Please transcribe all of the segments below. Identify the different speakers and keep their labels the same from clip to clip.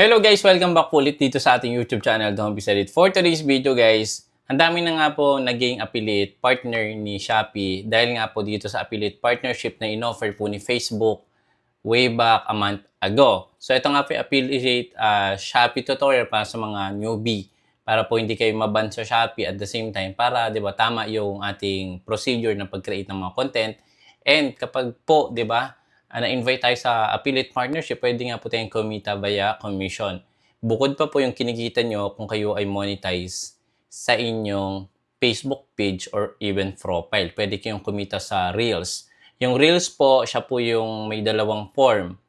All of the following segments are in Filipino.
Speaker 1: Hello guys! Welcome back ulit dito sa ating YouTube channel, Don't Be Salid. For today's video guys, ang dami na nga po naging affiliate partner ni Shopee dahil nga po dito sa affiliate partnership na inoffer po ni Facebook way back a month ago. So ito nga po yung affiliate uh, Shopee tutorial para sa mga newbie para po hindi kayo maban sa Shopee at the same time para 'di ba tama yung ating procedure ng pag-create ng mga content. And kapag po 'di ba uh, na-invite tayo sa affiliate partnership, pwede nga po tayong kumita via commission. Bukod pa po yung kinikita nyo kung kayo ay monetize sa inyong Facebook page or even profile. Pwede kayong kumita sa Reels. Yung Reels po, siya po yung may dalawang form.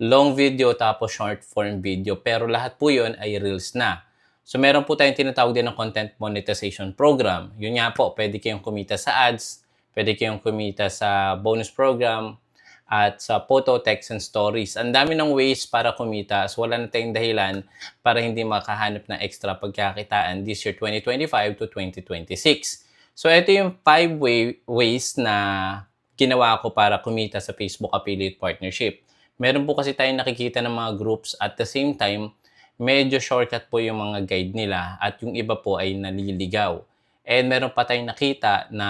Speaker 1: Long video tapos short form video. Pero lahat po yun ay Reels na. So meron po tayong tinatawag din ng content monetization program. Yun nga po, pwede kayong kumita sa ads, pwede kayong kumita sa bonus program, at sa photo, text, and stories. Ang dami ng ways para kumita. So, wala na tayong dahilan para hindi makahanap ng extra pagkakitaan this year 2025 to 2026. So, ito yung five way, ways na ginawa ko para kumita sa Facebook Affiliate Partnership. Meron po kasi tayong nakikita ng mga groups at the same time, medyo shortcut po yung mga guide nila at yung iba po ay naliligaw. And meron pa tayong nakita na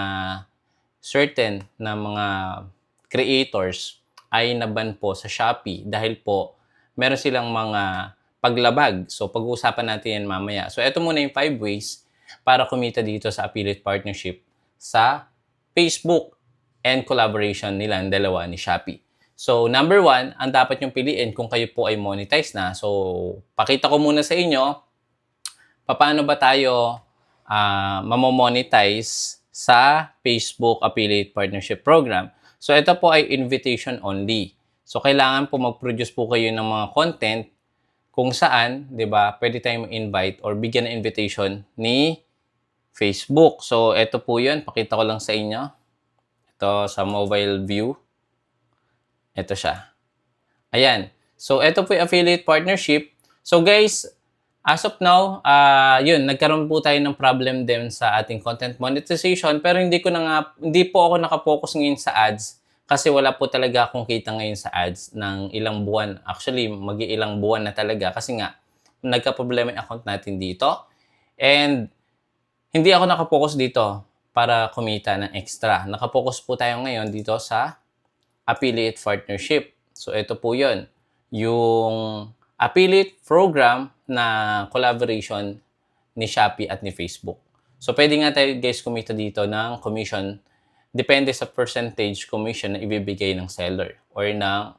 Speaker 1: certain na mga creators ay naban po sa Shopee dahil po meron silang mga paglabag. So, pag-uusapan natin yan mamaya. So, ito muna yung five ways para kumita dito sa affiliate partnership sa Facebook and collaboration nila ang dalawa ni Shopee. So, number one, ang dapat yung piliin kung kayo po ay monetize na. So, pakita ko muna sa inyo paano ba tayo uh, mamomonetize sa Facebook Affiliate Partnership Program. So, ito po ay invitation only. So, kailangan po mag-produce po kayo ng mga content kung saan, di ba, pwede tayong invite or bigyan ng invitation ni Facebook. So, ito po yun. Pakita ko lang sa inyo. Ito sa mobile view. Ito siya. Ayan. So, ito po yung affiliate partnership. So, guys, as of now, uh, yun, nagkaroon po tayo ng problem din sa ating content monetization pero hindi ko na nga, hindi po ako nakapokus ngayon sa ads kasi wala po talaga akong kita ngayon sa ads ng ilang buwan. Actually, mag-ilang buwan na talaga kasi nga, nagka-problema yung account natin dito. And hindi ako nakapokus dito para kumita ng extra. Nakapokus po tayo ngayon dito sa affiliate partnership. So, ito po yun. Yung affiliate program na collaboration ni Shopee at ni Facebook. So, pwede nga tayo guys kumita dito ng commission depende sa percentage commission na ibibigay ng seller or ng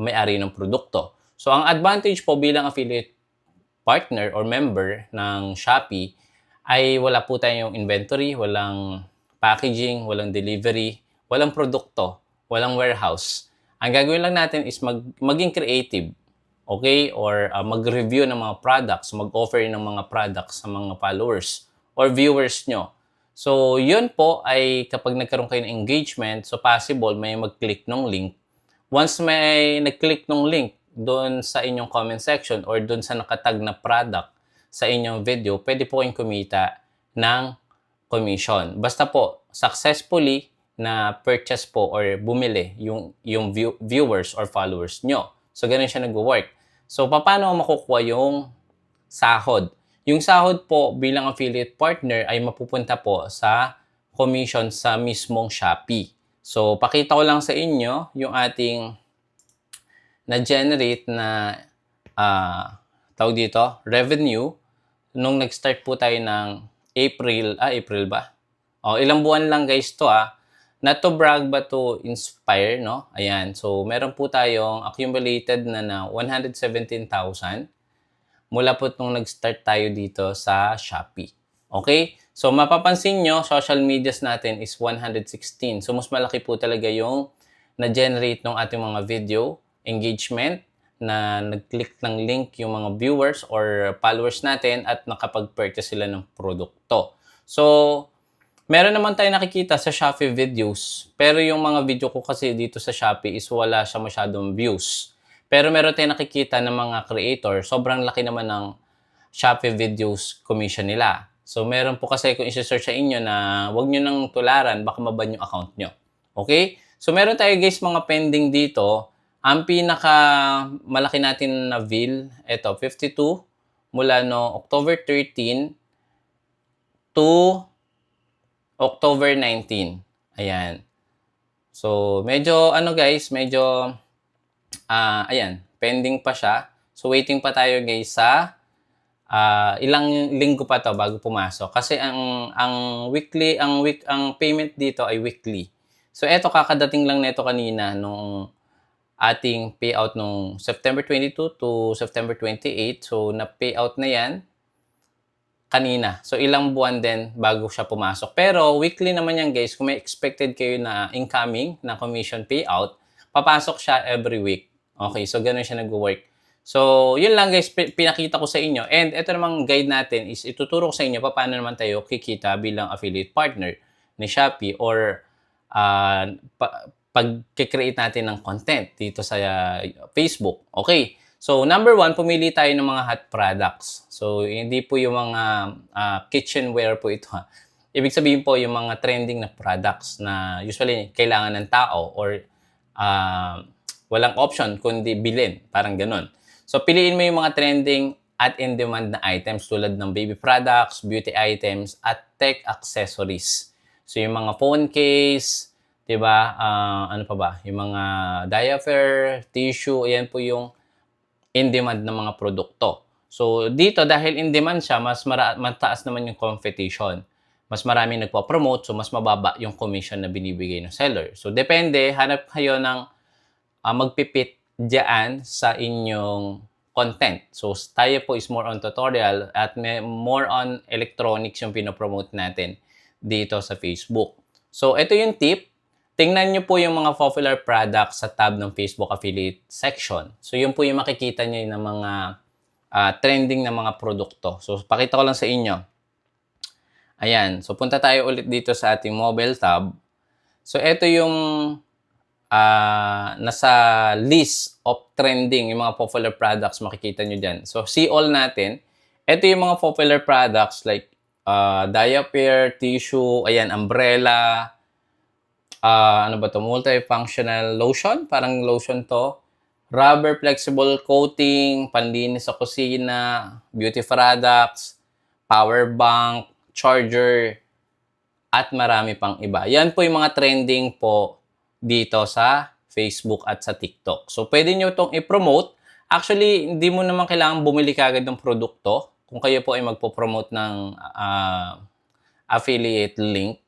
Speaker 1: may-ari ng produkto. So, ang advantage po bilang affiliate partner or member ng Shopee ay wala po tayong inventory, walang packaging, walang delivery, walang produkto, walang warehouse. Ang gagawin lang natin is mag, maging creative okay? Or uh, mag-review ng mga products, mag-offer ng mga products sa mga followers or viewers nyo. So, yun po ay kapag nagkaroon kayo ng engagement, so possible may mag-click ng link. Once may nag-click ng link doon sa inyong comment section or doon sa nakatag na product sa inyong video, pwede po kayong kumita ng commission. Basta po, successfully na purchase po or bumili yung, yung view, viewers or followers nyo. So, ganun siya nag-work. So, paano makukuha yung sahod? Yung sahod po bilang affiliate partner ay mapupunta po sa commission sa mismong Shopee. So, pakita ko lang sa inyo yung ating na-generate na uh, tawag dito, revenue nung nag-start po tayo ng April, ah, April ba? O, ilang buwan lang guys to ah not to brag but to inspire, no? Ayan. So, meron po tayong accumulated na na 117,000 mula po nung nag-start tayo dito sa Shopee. Okay? So, mapapansin nyo, social medias natin is 116. So, mas malaki po talaga yung na-generate ng ating mga video engagement na nag-click ng link yung mga viewers or followers natin at nakapag-purchase sila ng produkto. So, Meron naman tayo nakikita sa Shopee videos, pero yung mga video ko kasi dito sa Shopee is wala siya masyadong views. Pero meron tayo nakikita ng mga creator, sobrang laki naman ng Shopee videos commission nila. So meron po kasi kung isi-search sa inyo na wag nyo nang tularan, baka maban yung account nyo. Okay? So meron tayo guys mga pending dito Ang pinaka malaki natin na bill, ito, 52 mula no October 13 to October 19. Ayan. So, medyo ano guys, medyo ah ayan, pending pa siya. So, waiting pa tayo guys sa ah ilang linggo pa to bago pumasok kasi ang ang weekly ang week ang payment dito ay weekly. So, eto kakadating lang nito kanina nung ating payout nung September 22 to September 28. So, na-payout na yan kanina. So, ilang buwan din bago siya pumasok. Pero, weekly naman yan guys. Kung may expected kayo na incoming na commission payout, papasok siya every week. Okay, so ganun siya nag-work. So, yun lang guys, pi- pinakita ko sa inyo. And ito namang guide natin is ituturo ko sa inyo pa paano naman tayo kikita bilang affiliate partner ni Shopee or uh, pa- pag-create natin ng content dito sa uh, Facebook. Okay. So, number one, pumili tayo ng mga hot products. So, hindi po yung mga uh, kitchenware po ito ha. Ibig sabihin po yung mga trending na products na usually kailangan ng tao or uh, walang option kundi bilhin. Parang ganun. So, piliin mo yung mga trending at in-demand na items tulad ng baby products, beauty items, at tech accessories. So, yung mga phone case, 'di ba? Ah, ano pa ba? Yung mga diaper, tissue, ayan po yung in demand ng mga produkto. So dito dahil in demand siya, mas mara- mataas naman yung competition. Mas marami nagpo-promote, so mas mababa yung commission na binibigay ng seller. So depende, hanap kayo ng uh, magpipit diyan sa inyong content. So tayo po is more on tutorial at may, more on electronics yung pinopromote natin dito sa Facebook. So ito yung tip Tingnan nyo po yung mga popular products sa tab ng Facebook Affiliate section. So, yun po yung makikita nyo ng mga uh, trending na mga produkto. So, pakita ko lang sa inyo. Ayan. So, punta tayo ulit dito sa ating mobile tab. So, ito yung uh, nasa list of trending, yung mga popular products makikita nyo dyan. So, see all natin. Ito yung mga popular products like uh, diaper, tissue, ayan, umbrella, uh, ano ba to multifunctional lotion, parang lotion to. Rubber flexible coating, panlinis sa kusina, beauty products, power bank, charger, at marami pang iba. Yan po yung mga trending po dito sa Facebook at sa TikTok. So, pwede nyo itong i-promote. Actually, hindi mo naman kailangan bumili kagad ng produkto. Kung kayo po ay magpo-promote ng uh, affiliate link,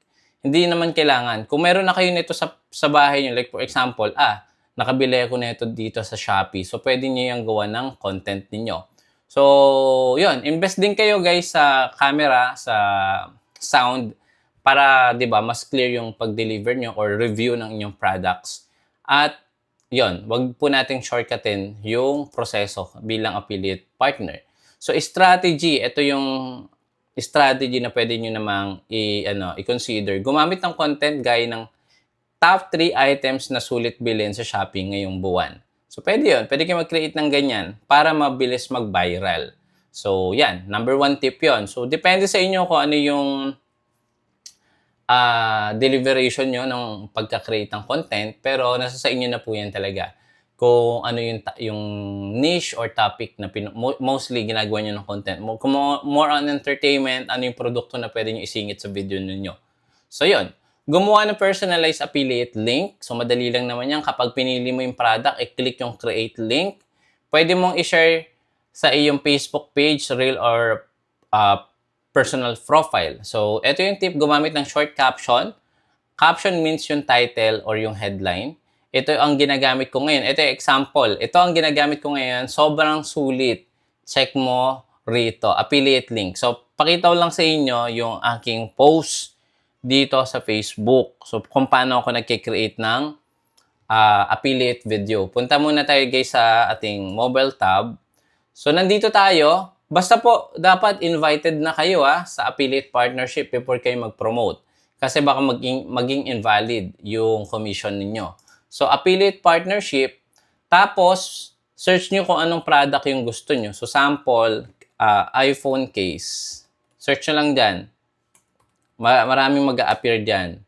Speaker 1: hindi naman kailangan. Kung meron na kayo nito sa, sa bahay nyo, like for example, ah, nakabili ako nito dito sa Shopee. So, pwede nyo yung gawa ng content ninyo. So, yun. Invest din kayo guys sa camera, sa sound, para, di ba, mas clear yung pag-deliver nyo or review ng inyong products. At, yun, wag po nating shortcutin yung proseso bilang affiliate partner. So, strategy, ito yung strategy na pwede nyo namang i, ano, i-consider. Gumamit ng content gaya ng top 3 items na sulit bilhin sa shopping ngayong buwan. So, pwede yun. Pwede kayo mag-create ng ganyan para mabilis mag-viral. So, yan. Number one tip yon So, depende sa inyo kung ano yung uh, deliberation nyo ng pagka-create ng content. Pero, nasa sa inyo na po yan talaga kung ano yung yung niche or topic na pin- mostly ginagawa niyo ng content. Kung more on entertainment, ano yung produkto na pwede niyo isingit sa video niyo. So, yun. Gumawa ng personalized affiliate link. So, madali lang naman yan. Kapag pinili mo yung product, i-click yung create link. Pwede mong i-share sa iyong Facebook page, reel, or uh, personal profile. So, ito yung tip, gumamit ng short caption. Caption means yung title or yung headline ito ang ginagamit ko ngayon. Ito yung example. Ito ang ginagamit ko ngayon. Sobrang sulit. Check mo rito. Affiliate link. So, pakita ko lang sa inyo yung aking post dito sa Facebook. So, kung paano ako nagkikreate ng uh, affiliate video. Punta muna tayo guys sa ating mobile tab. So, nandito tayo. Basta po, dapat invited na kayo ah, sa affiliate partnership before kayo mag-promote. Kasi baka maging, maging invalid yung commission ninyo. So, affiliate partnership. Tapos, search nyo kung anong product yung gusto nyo. So, sample, uh, iPhone case. Search nyo lang dyan. Maraming mag appear dyan.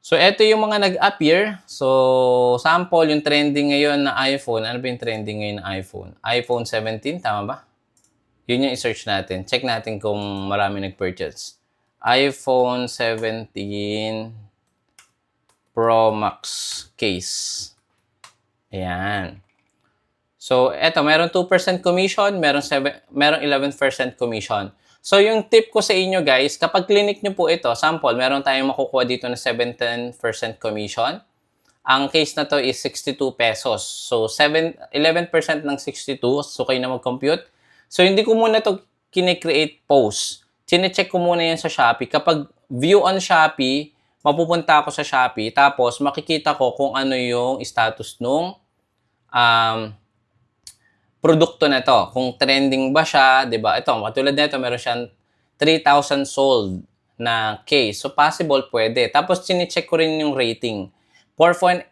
Speaker 1: So, ito yung mga nag-appear. So, sample, yung trending ngayon na iPhone. Ano ba yung trending ngayon na iPhone? iPhone 17, tama ba? Yun yung i-search natin. Check natin kung marami nag-purchase. iPhone 17 Pro Max case. Ayan. So, eto, meron 2% commission, meron, 7, meron 11% commission. So, yung tip ko sa inyo guys, kapag clinic nyo po ito, sample, meron tayong makukuha dito na 17% commission. Ang case na to is 62 pesos. So, 7, 11% ng 62, so kayo na mag-compute. So, hindi ko muna to kine-create post. Chine-check ko muna yan sa Shopee. Kapag view on Shopee, mapupunta ako sa Shopee, tapos makikita ko kung ano yung status nung um, produkto na to. Kung trending ba siya, 'di ba? Ito, katulad nito, meron siyang 3,000 sold na case. So possible pwede. Tapos chine-check ko rin yung rating. 4.8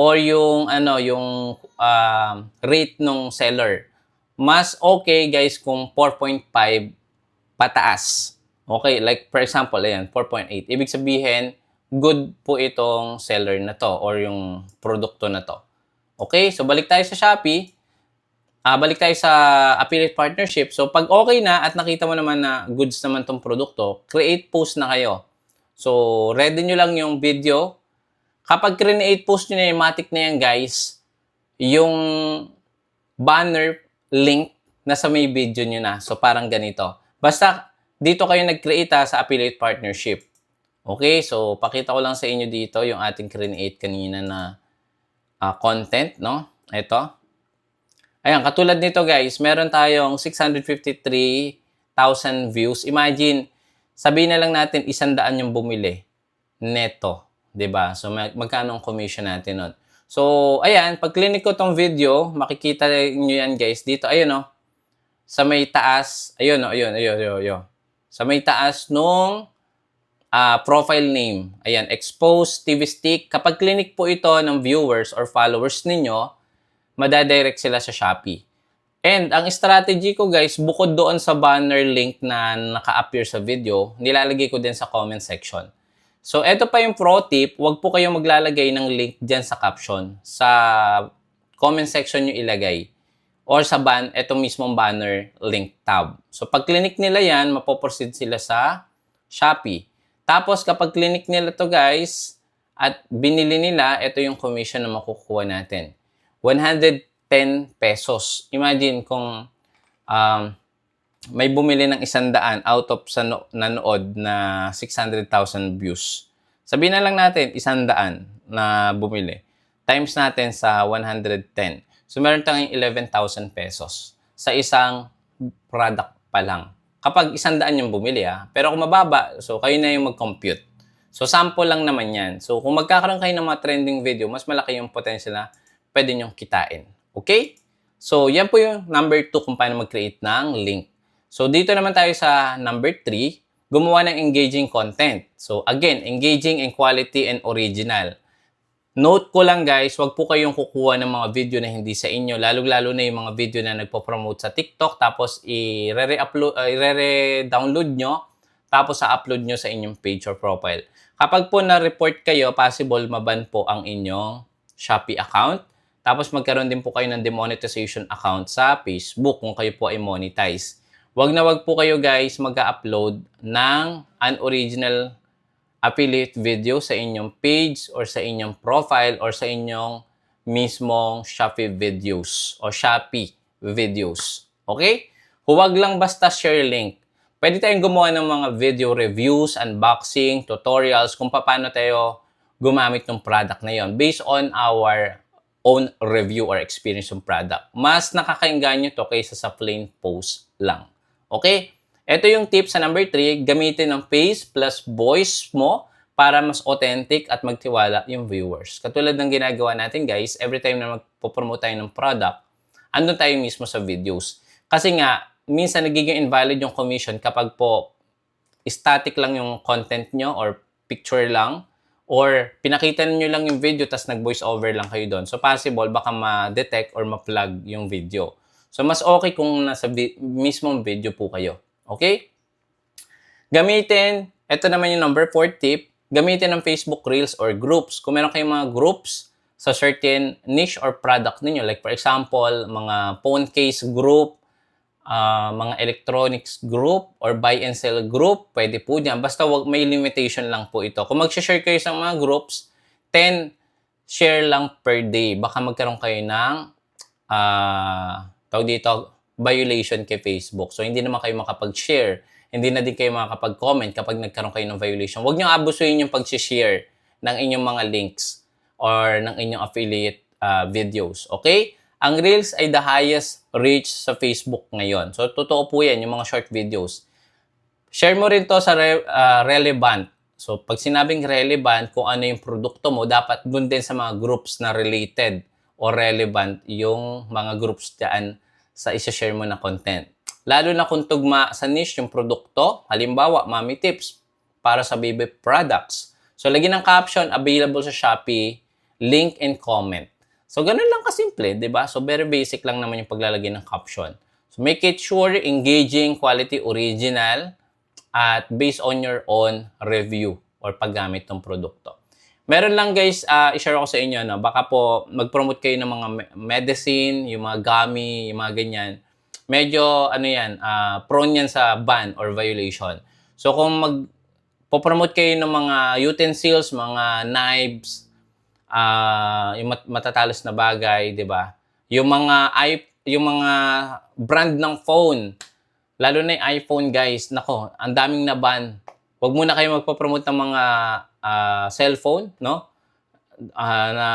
Speaker 1: or yung ano, yung uh, rate ng seller. Mas okay guys kung 4.5 pataas. Okay, like for example, ayan, 4.8. Ibig sabihin, good po itong seller na to or yung produkto na to. Okay, so balik tayo sa Shopee uh, balik tayo sa affiliate partnership. So, pag okay na at nakita mo naman na goods naman tong produkto, create post na kayo. So, ready nyo lang yung video. Kapag create post nyo na yung matic na yan, guys, yung banner link nasa may video nyo na. So, parang ganito. Basta, dito kayo nag-create ha, sa affiliate partnership. Okay, so pakita ko lang sa inyo dito yung ating create kanina na uh, content, no? Ito. Ayan, katulad nito guys, meron tayong 653,000 views. Imagine, sabihin na lang natin, isang daan yung bumili. Neto. ba So, mag magkano ang commission natin nun? So, ayan, pag clinic ko tong video, makikita niyo yan guys. Dito, ayun oh. Sa may taas, ayun oh, ayun, ayun, ayun, ayun. Sa may taas nung uh, profile name. Ayan, expose TV stick. Kapag clinic po ito ng viewers or followers ninyo, madadirect sila sa Shopee. And ang strategy ko guys, bukod doon sa banner link na naka-appear sa video, nilalagay ko din sa comment section. So, ito pa yung pro tip, wag po kayong maglalagay ng link dyan sa caption. Sa comment section nyo ilagay. Or sa ban, ito mismong banner link tab. So, pag clinic nila yan, mapoproceed sila sa Shopee. Tapos, kapag clinic nila to guys, at binili nila, ito yung commission na makukuha natin. 110 pesos. Imagine kung um, may bumili ng isang daan out of sa no- nanood na 600,000 views. Sabihin na lang natin, isang daan na bumili. Times natin sa 110. So, meron tayong 11,000 pesos sa isang product pa lang. Kapag isang daan yung bumili, ha? Ah. Pero kung mababa, so kayo na yung mag-compute. So, sample lang naman yan. So, kung magkakaroon kayo ng mga trending video, mas malaki yung potential na pwede nyong kitain. Okay? So, yan po yung number 2 kung paano mag-create ng link. So, dito naman tayo sa number 3, gumawa ng engaging content. So, again, engaging in quality and original. Note ko lang guys, wag po kayong kukuha ng mga video na hindi sa inyo, lalo-lalo na yung mga video na nagpo-promote sa TikTok, tapos i-re-upload, uh, i-re-download nyo, tapos sa-upload nyo sa inyong page or profile. Kapag po na-report kayo, possible maban po ang inyong Shopee account. Tapos magkaroon din po kayo ng demonetization account sa Facebook kung kayo po ay monetize. Huwag na wag po kayo guys mag-upload ng unoriginal affiliate video sa inyong page or sa inyong profile or sa inyong mismong Shopee videos o Shopee videos. Okay? Huwag lang basta share link. Pwede tayong gumawa ng mga video reviews, unboxing, tutorials kung paano tayo gumamit ng product na yon based on our own review or experience ng product. Mas nakakainganyo to kaysa sa plain post lang. Okay? Ito yung tip sa number 3, gamitin ng face plus voice mo para mas authentic at magtiwala yung viewers. Katulad ng ginagawa natin guys, every time na magpo-promote tayo ng product, andun tayo mismo sa videos. Kasi nga, minsan nagiging invalid yung commission kapag po static lang yung content nyo or picture lang or pinakita niyo lang yung video tas nag-voice over lang kayo doon. So possible baka ma-detect or ma-plug yung video. So mas okay kung nasa vi- mismong video po kayo. Okay? Gamitin, ito naman yung number 4 tip, gamitin ng Facebook Reels or groups. Kung meron kayong mga groups sa certain niche or product ninyo, like for example, mga phone case group, ah, mga electronics group, or buy and sell group, pwede po dyan. Basta wag, may limitation lang po ito. Kung mag-share kayo sa mga groups, 10 share lang per day. Baka magkaroon kayo ng ah tawag dito, violation kay Facebook. So, hindi naman kayo makapag-share. Hindi na din kayo makakapag-comment kapag nagkaroon kayo ng violation. Huwag nyo abusuin yung pag-share ng inyong mga links or ng inyong affiliate ah, videos. Okay? Ang Reels ay the highest reach sa Facebook ngayon. So, totoo po yan, yung mga short videos. Share mo rin to sa re- ah, relevant. So, pag sinabing relevant, kung ano yung produkto mo, dapat dun din sa mga groups na related or relevant yung mga groups dyan sa isa-share mo na content. Lalo na kung tugma sa niche yung produkto, halimbawa, mommy tips para sa baby products. So, lagyan ng caption, available sa Shopee, link and comment. So, ganun lang kasimple, di ba? So, very basic lang naman yung paglalagay ng caption. So, make it sure, engaging, quality, original, at based on your own review or paggamit ng produkto. Meron lang guys, ah, i-share ko sa inyo, no? baka po mag-promote kayo ng mga me- medicine, yung mga gummy, yung mga ganyan. Medyo, ano yan, ah, prone yan sa ban or violation. So kung mag promote kayo ng mga utensils, mga knives, ah yung mat- matatalos na bagay, 'di ba? Yung mga i yung mga brand ng phone, lalo na yung iPhone guys, nako, ang daming naban. Huwag muna kayo magpo-promote ng mga ah, cellphone, no? Ah, na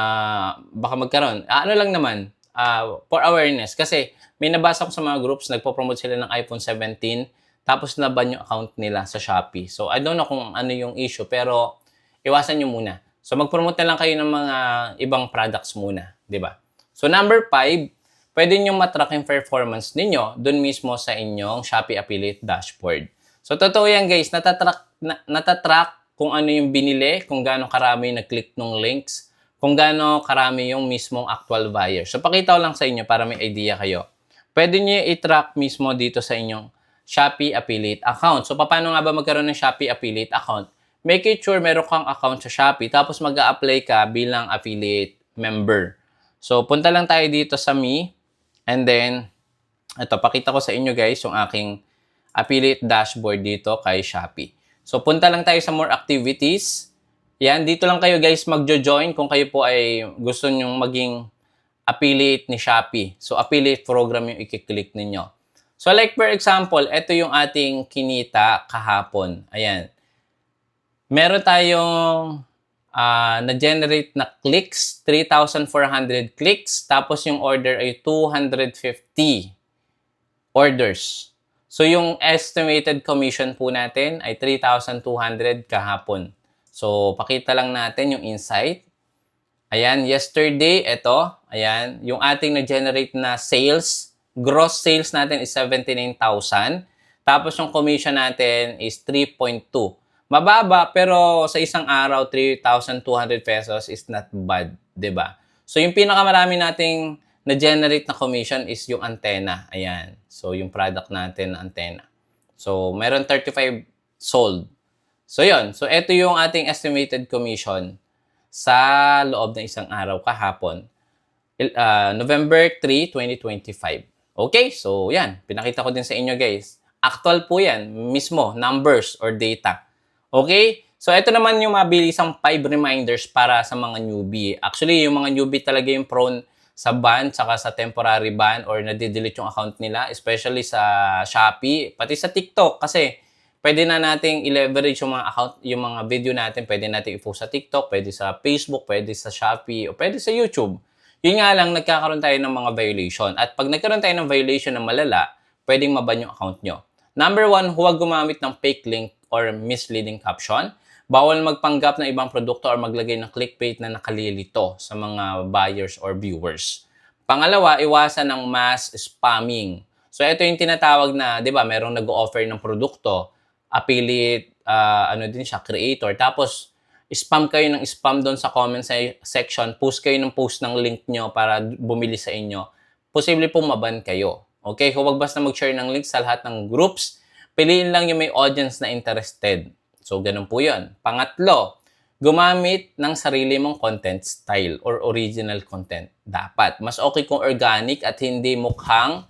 Speaker 1: baka magkaroon. Ah, ano lang naman, ah, for awareness. Kasi may nabasa ko sa mga groups, nagpo-promote sila ng iPhone 17, tapos naban yung account nila sa Shopee. So, I don't know kung ano yung issue, pero iwasan nyo muna. So, mag-promote na lang kayo ng mga ibang products muna, di ba? So, number five, pwede nyo matrack yung performance ninyo dun mismo sa inyong Shopee Affiliate Dashboard. So, totoo yan guys, natatrack, na, natatrack kung ano yung binili, kung gaano karami nag-click ng links, kung gaano karami yung mismong actual buyer. So, pakita ko lang sa inyo para may idea kayo. Pwede nyo i-track mismo dito sa inyong Shopee Affiliate account. So, paano nga ba magkaroon ng Shopee Affiliate account? Make it sure meron kang account sa Shopee, tapos mag apply ka bilang affiliate member. So, punta lang tayo dito sa Me, and then, ito, pakita ko sa inyo guys yung aking affiliate dashboard dito kay Shopee. So, punta lang tayo sa more activities. Yan, dito lang kayo guys magjo-join kung kayo po ay gusto nyong maging affiliate ni Shopee. So, affiliate program yung i-click ninyo. So, like for example, ito yung ating kinita kahapon. Ayan. Meron tayong ah, na-generate na clicks, 3,400 clicks. Tapos yung order ay 250 orders. So, yung estimated commission po natin ay 3,200 kahapon. So, pakita lang natin yung insight. Ayan, yesterday, ito, ayan, yung ating na-generate na sales, gross sales natin is 79,000. Tapos yung commission natin is 3.2. Mababa, pero sa isang araw, 3,200 pesos is not bad, ba? So yung pinakamarami nating na-generate na commission is yung antenna. Ayan. So yung product natin na antenna. So meron 35 sold. So yon. So ito yung ating estimated commission sa loob ng isang araw kahapon. Ah, November 3, 2025. Okay? So yan. Pinakita ko din sa inyo guys. Actual po yan. Mismo. Numbers or data. Okay? So, ito naman yung mabilisang 5 reminders para sa mga newbie. Actually, yung mga newbie talaga yung prone sa ban, saka sa temporary ban or nadidelete yung account nila, especially sa Shopee, pati sa TikTok kasi pwede na nating i-leverage yung mga account, yung mga video natin, pwede nating i-post sa TikTok, pwede sa Facebook, pwede sa Shopee, o pwede sa YouTube. Yun nga lang, nagkakaroon tayo ng mga violation. At pag nagkaroon tayo ng violation na malala, pwedeng maban yung account nyo. Number one, huwag gumamit ng fake link or misleading caption. Bawal magpanggap ng ibang produkto or maglagay ng clickbait na nakalilito sa mga buyers or viewers. Pangalawa, iwasan ng mass spamming. So ito yung tinatawag na, 'di ba, merong nag-offer ng produkto, affiliate ah, ano din siya, creator. Tapos spam kayo ng spam doon sa comment se- section, post kayo ng post ng link nyo para bumili sa inyo. Posible pong maban kayo. Okay? Huwag basta mag-share ng link sa lahat ng groups. Piliin lang yung may audience na interested. So, ganun po yun. Pangatlo, gumamit ng sarili mong content style or original content. Dapat. Mas okay kung organic at hindi mukhang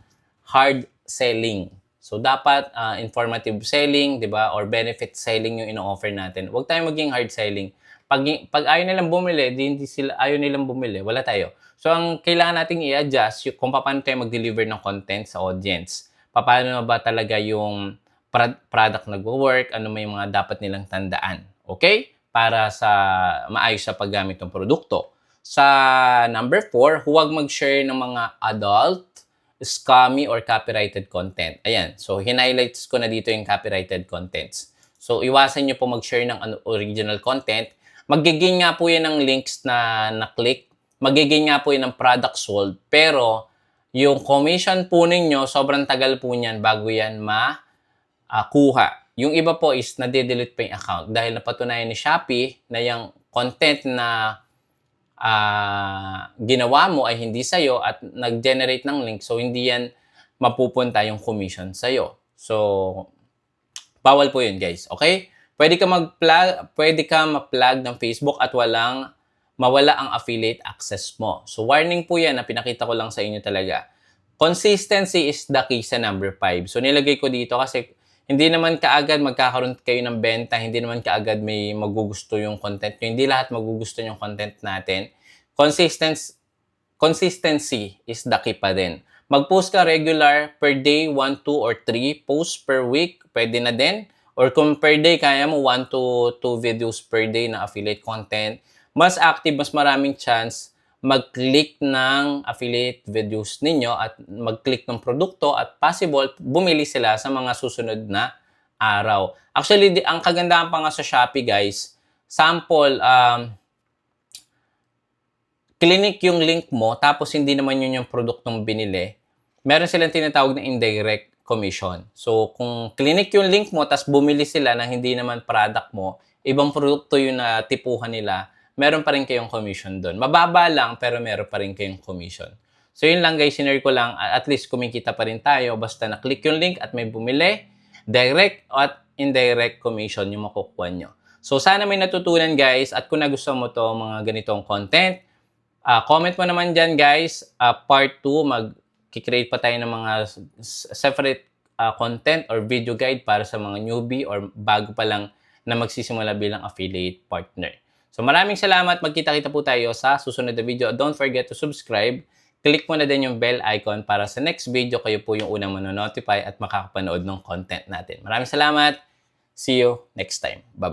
Speaker 1: hard selling. So, dapat ah, informative selling, di ba? Or benefit selling yung ino-offer natin. Huwag tayong maging hard selling. Pag, pag ayaw nilang bumili, di hindi sila, ayaw nilang bumili, wala tayo. So, ang kailangan nating i-adjust kung paano tayo mag-deliver ng content sa audience. Paano ba talaga yung product nag-work, ano may mga dapat nilang tandaan. Okay? Para sa maayos sa paggamit ng produkto. Sa number four, huwag mag-share ng mga adult, scammy, or copyrighted content. Ayan. So, hinighlights ko na dito yung copyrighted contents. So, iwasan nyo po mag-share ng ano- original content. Magiging nga po yan ng links na na-click. Magiging nga po yan ng product sold. Pero, yung commission po ninyo, sobrang tagal po niyan bago yan ma ah, kuha. Yung iba po is nade-delete pa yung account dahil napatunayan ni Shopee na yung content na ah, ginawa mo ay hindi sa'yo at nag-generate ng link so hindi yan mapupunta yung commission sa'yo. So, bawal po yun guys. Okay? Pwede ka mag-plug, pwede ka ma-plug ng Facebook at walang mawala ang affiliate access mo. So, warning po yan na pinakita ko lang sa inyo talaga. Consistency is the key sa number 5. So, nilagay ko dito kasi hindi naman kaagad magkakaroon kayo ng benta, hindi naman kaagad may magugusto yung content nyo. Hindi lahat magugusto yung content natin. Consistency, consistency is the key pa din. Mag-post ka regular per day, 1, 2, or 3 posts per week, pwede na din. Or kung per day, kaya mo 1 to 2 videos per day na affiliate content, mas active, mas maraming chance mag-click ng affiliate videos ninyo at mag-click ng produkto at possible bumili sila sa mga susunod na araw. Actually, ang kagandahan pa nga sa Shopee, guys, sample, um, clinic yung link mo, tapos hindi naman yun yung produktong binili, meron silang tinatawag na indirect commission. So, kung clinic yung link mo, tapos bumili sila ng hindi naman product mo, ibang produkto yung na tipuhan nila, meron pa rin kayong commission doon. Mababa lang, pero meron pa rin kayong commission. So, yun lang guys, sinare ko lang, at least kumikita pa rin tayo, basta na-click yung link at may bumili, direct at indirect commission yung makukuha nyo. So, sana may natutunan guys, at kung nagustuhan mo to mga ganitong content, Ah, comment mo naman dyan, guys. Ah, part 2, mag-create pa tayo ng mga separate ah, content or video guide para sa mga newbie or bago pa lang na magsisimula bilang affiliate partner. So maraming salamat. Magkita-kita po tayo sa susunod na video. Don't forget to subscribe. Click mo na din yung bell icon para sa next video kayo po yung unang manonotify at makakapanood ng content natin. Maraming salamat. See you next time. Bye-bye.